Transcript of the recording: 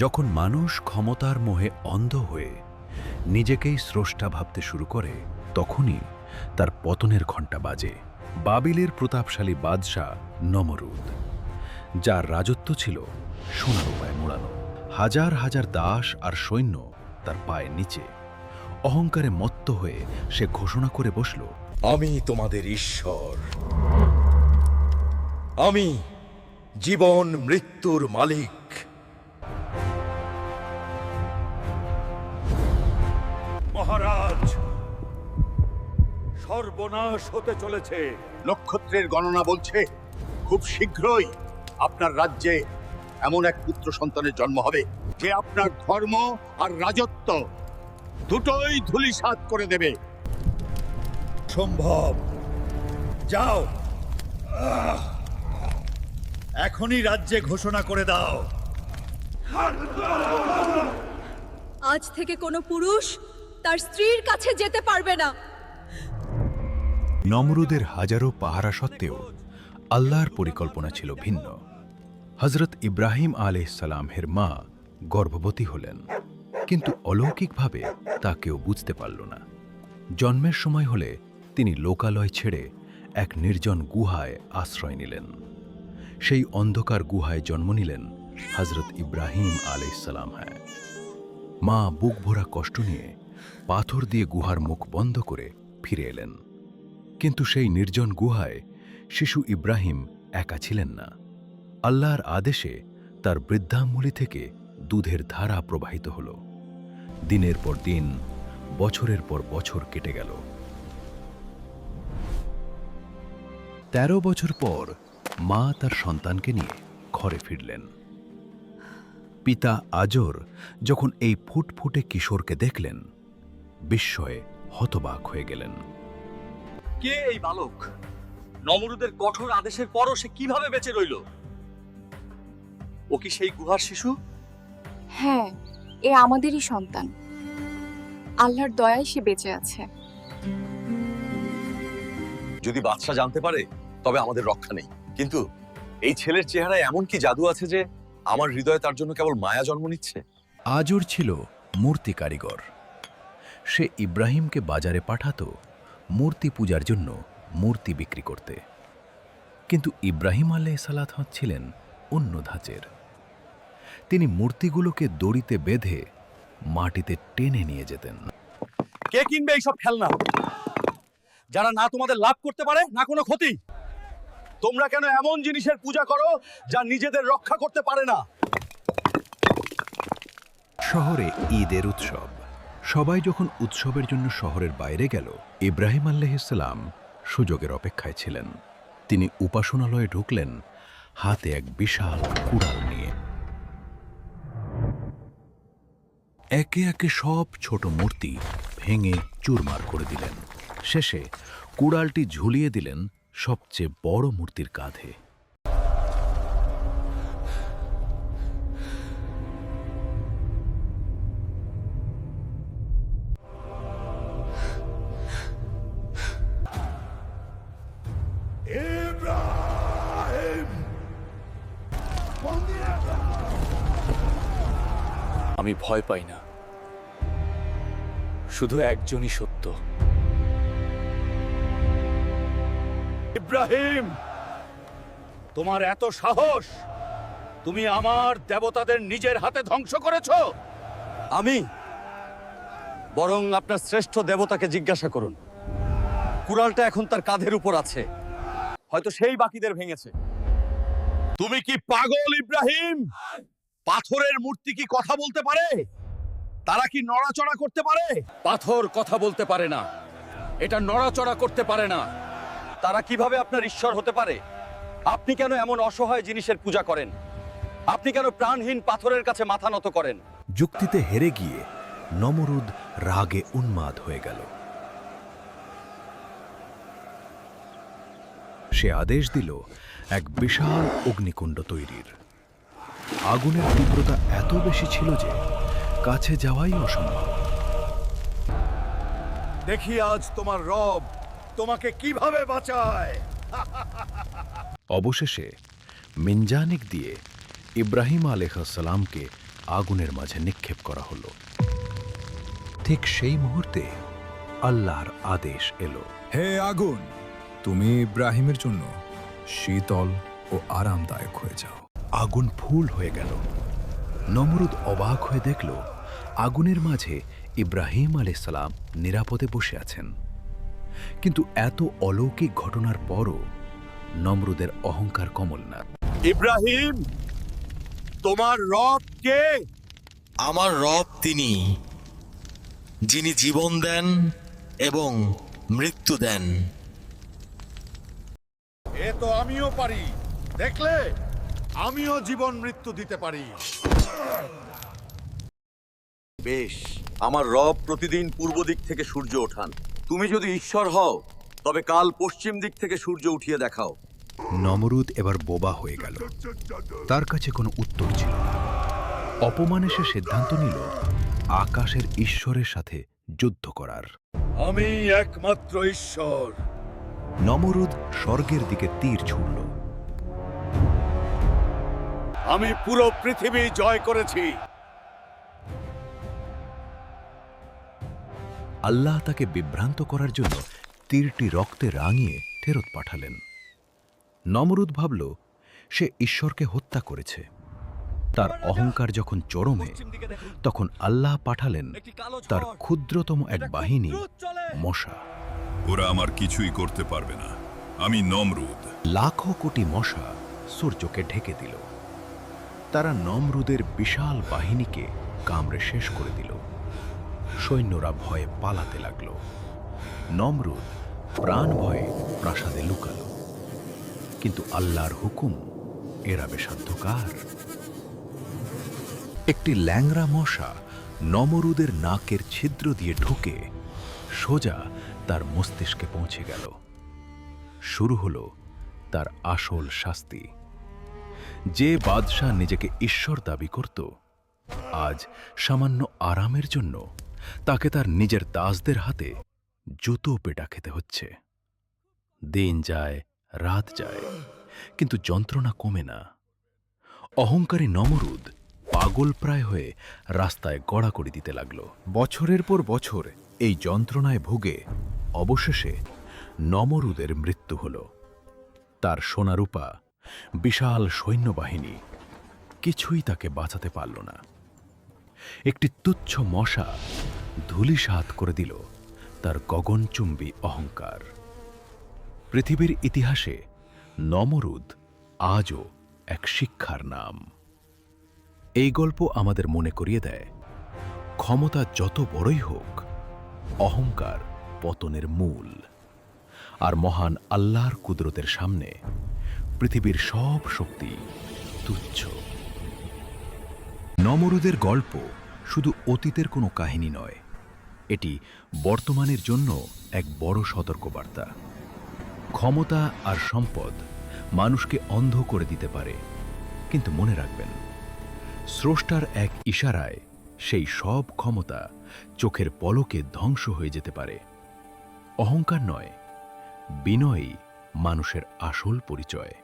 যখন মানুষ ক্ষমতার মোহে অন্ধ হয়ে নিজেকেই স্রষ্টা ভাবতে শুরু করে, তখনই তার পতনের ঘণ্টা বাজে। বাবিলের প্রতাপশালী বাদশাহ নমরুদ, যার রাজত্ব ছিল সোনার উপায় মোড়ানো। হাজার হাজার দাস আর সৈন্য তার পায়ের নিচে। অহংকারে মত্ত হয়ে সে ঘোষণা করে বসল, আমি তোমাদের ঈশ্বর। আমি জীবন মৃত্যুর মালিক। সর্বনাশ হতে চলেছে। নক্ষত্রের গণনা বলছে খুব শীঘ্রই আপনার রাজ্যে এমন এক পুত্র সন্তানের জন্ম হবে যে আপনার ধর্ম আর রাজত্ব দুটোই ধুলিসাৎ করে দেবে। সম্ভব। যাও। এখনই রাজ্যে ঘোষণা করে দাও। আজ থেকে কোনো পুরুষ তার স্ত্রীর কাছে যেতে পারবে না। নমরুদের হাজারো পাহারা সত্ত্বেও আল্লাহর পরিকল্পনা ছিল ভিন্ন। হজরত ইব্রাহিম আলাইসালামের মা গর্ভবতী হলেন, কিন্তু অলৌকিকভাবে তা কেউ বুঝতে পারল না। জন্মের সময় হলে তিনি লোকালয় ছেড়ে এক নির্জন গুহায় আশ্রয় নিলেন। সেই অন্ধকার গুহায় জন্ম নিলেন হজরত ইব্রাহিম আলাইসালাম হ্যাঁ মা বুক ভরা কষ্ট নিয়ে পাথর দিয়ে গুহার মুখ বন্ধ করে ফিরে এলেন। কিন্তু সেই নির্জন গুহায় শিশু ইব্রাহিম একা ছিলেন না। আল্লাহর আদেশে তার বৃদ্ধাঙ্গুলি থেকে দুধের ধারা প্রবাহিত হল। দিনের পর দিন, বছরের পর বছর কেটে গেল। তেরো বছর পর মা তার সন্তানকে নিয়ে ঘরে ফিরলেন। পিতা আজর যখন এই ফুটফুটে কিশোরকে দেখলেন, বিস্ময়ে হতবাক হয়ে গেলেন। কে এই বালক? নমরুদের কঠোর আদেশের পরও সে কীভাবে বেঁচে রইল? ও কি সেই গুহার শিশু? হ্যাঁ এ আমাদেরই সন্তান। আল্লাহর দয়ায় সে বেঁচে আছে। যদি বাদশা জানতে পারে তবে আমাদের রক্ষা নেই। কিন্তু এই ছেলের চেহারায় এমন কি জাদু আছে যে আমার হৃদয়ে তার জন্য কেবল মায়া জন্ম নিচ্ছে? আজর ছিল মূর্তি কারিগর। সে ইব্রাহিমকে বাজারে পাঠাতো মূর্তি পূজার জন্য মূর্তি বিক্রি করতে। কিন্তু ইব্রাহিম আল্লাহ সালাত ছিলেন অন্য ধাঁচের। তিনি মূর্তিগুলোকে দড়িতে বেঁধে মাটিতে টেনে নিয়ে যেতেন। কে কিনবে এইসব খেলনা? যারা না তোমাদের লাভ করতে পারে না কোনো ক্ষতি। তোমরা কেন এমন জিনিসের পূজা করো যা নিজেদের রক্ষা করতে পারে না? শহরে ঈদের উৎসব। সবাই যখন উৎসবের জন্য শহরের বাইরে গেল, ইব্রাহিম আল্লাহিসাল্লাম সুযোগের অপেক্ষায় ছিলেন। তিনি উপাসনালয়ে ঢুকলেন, হাতে এক বিশাল কুড়াল নিয়ে। একে একে সব ছোট মূর্তি ভেঙে চুরমার করে দিলেন। শেষে কুড়ালটি ঝুলিয়ে দিলেন সবচেয়ে বড় মূর্তির কাঁধে। আমি ভয় পাই না। শুধু একজনই সত্য। ইব্রাহিম তোমার এত সাহস তুমি আমার দেবতাদের নিজের হাতে ধ্বংস করেছ। আমি বরং আপনার শ্রেষ্ঠ দেবতাকে জিজ্ঞাসা করুন। কুড়ালটা এখন তার কাঁধের উপর আছে। হয়তো সেই বাকিদের ভেঙেছে। তুমি কি পাগল ইব্রাহিম? পাথরের মূর্তি কি কথা বলতে পারে? তারা কি নড়াচড়া করতে পারে? পাথর কথা বলতে পারে না। এটা নড়াচড়া করতে পারে না। তারা কীভাবে আপনার ঈশ্বর হতে পারে? আপনি কেন এমন অসহায় জিনিসের পূজা করেন? আপনি কেন প্রাণহীন পাথরের কাছে মাথা নত করেন? যুক্তিতে হেরে গিয়ে নমরুদ রাগে উন্মাদ হয়ে গেল। সে আদেশ দিল এক বিশাল অগ্নিকুণ্ড তৈরির। আগুনের তীব্রতা এত বেশি ছিল যে কাছে যাওয়াই অসম্ভব। দেখি আজ তোমার রব তোমাকে কীভাবে বাঁচায়। অবশেষে মিনজানিক দিয়ে ইব্রাহিম আলেখাসালামকে আগুনের মাঝে নিক্ষেপ করা হলো। ঠিক সেই মুহূর্তে আল্লাহর আদেশ এলো। হে আগুন তুমি ইব্রাহিমের জন্য শীতল ও আরামদায়ক হয়ে যাও। আগুন ফুল হয়ে গেল। নমরুদ অবাক হয়ে দেখল আগুনের মাঝে ইব্রাহিম আলাইসালাম নিরাপদে বসে আছেন। কিন্তু এত অলৌকিক ঘটনার পরও নমরুদের অহংকার কমল না। ইব্রাহিম তোমার রব কে? আমার রব তিনি যিনি জীবন দেন এবং মৃত্যু দেন। এ তো আমিও পারি। দেখলে? আমিও জীবন মৃত্যু দিতে পারি। বেশ আমার রব প্রতিদিন পূর্ব দিক থেকে সূর্য ওঠান। তুমি যদি ঈশ্বর হও তবে কাল পশ্চিম দিক থেকে সূর্য উঠিয়ে দেখাও। নমরুদ এবার বোবা হয়ে গেল। তার কাছে কোনো উত্তর ছিল না। অপমানে সে সিদ্ধান্ত নিল আকাশের ঈশ্বরের সাথে যুদ্ধ করার। আমি একমাত্র ঈশ্বর। নমরুদ স্বর্গের দিকে তীর ছুড়ল। আমি পুরো পৃথিবী জয় করেছি। আল্লাহ তাকে বিভ্রান্ত করার জন্য তীরটি রক্তে রাঙিয়ে ফেরত পাঠালেন। নমরুদ ভাবল সে ঈশ্বরকে হত্যা করেছে। তার অহংকার যখন চরমে তখন আল্লাহ পাঠালেন তার ক্ষুদ্রতম এক বাহিনী মশা। ওরা আমার কিছুই করতে পারবে না। আমি নমরুদ। লাখো কোটি মশা সূর্যকে ঢেকে দিল। তারা নমরুদের বিশাল বাহিনীকে কামড়ে শেষ করে দিল। সৈন্যরা ভয়ে পালাতে লাগল। নমরুদ প্রাণ ভয়ে প্রাসাদে লুকালো। কিন্তু আল্লাহর হুকুম এরাবে সাধ্যকার একটি ল্যাংড়া মশা নমরুদের নাকের ছিদ্র দিয়ে ঢুকে, সোজা তার মস্তিষ্কে পৌঁছে গেল। শুরু হলো তার আসল শাস্তি। যে বাদশাহ নিজেকে ঈশ্বর দাবি করত, আজ সামান্য আরামের জন্য তাকে তার নিজের দাসদের হাতে জুতো পেটা খেতে হচ্ছে। দিন যায়, রাত যায়, কিন্তু যন্ত্রণা কমে না। অহংকারী নমরুদ পাগল প্রায় হয়ে রাস্তায় গড়া করে দিতে লাগল। বছরের পর বছর এই যন্ত্রণায় ভুগে অবশেষে নমরুদের মৃত্যু হল। তার সোনারূপা বিশাল সৈন্যবাহিনী কিছুই তাকে বাঁচাতে পারল না। একটি তুচ্ছ মশা ধূলিসাৎ করে দিল তার গগনচুম্বী অহংকার। পৃথিবীর ইতিহাসে নমরুদ আজও এক শিক্ষার নাম। এই গল্প আমাদের মনে করিয়ে দেয়, ক্ষমতা যত বড়ই হোক, অহংকার পতনের মূল। আর মহান আল্লাহর কুদরতের সামনে পৃথিবীর সব শক্তি তুচ্ছ। নমরুদের গল্প শুধু অতীতের কোনো কাহিনী নয়, এটি বর্তমানের জন্য এক বড় সতর্কবার্তা। ক্ষমতা আর সম্পদ মানুষকে অন্ধ করে দিতে পারে, কিন্তু মনে রাখবেন, স্রষ্টার এক ইশারায় সেই সব ক্ষমতা চোখের পলকে ধ্বংস হয়ে যেতে পারে। অহংকার নয়, বিনয়ই মানুষের আসল পরিচয়।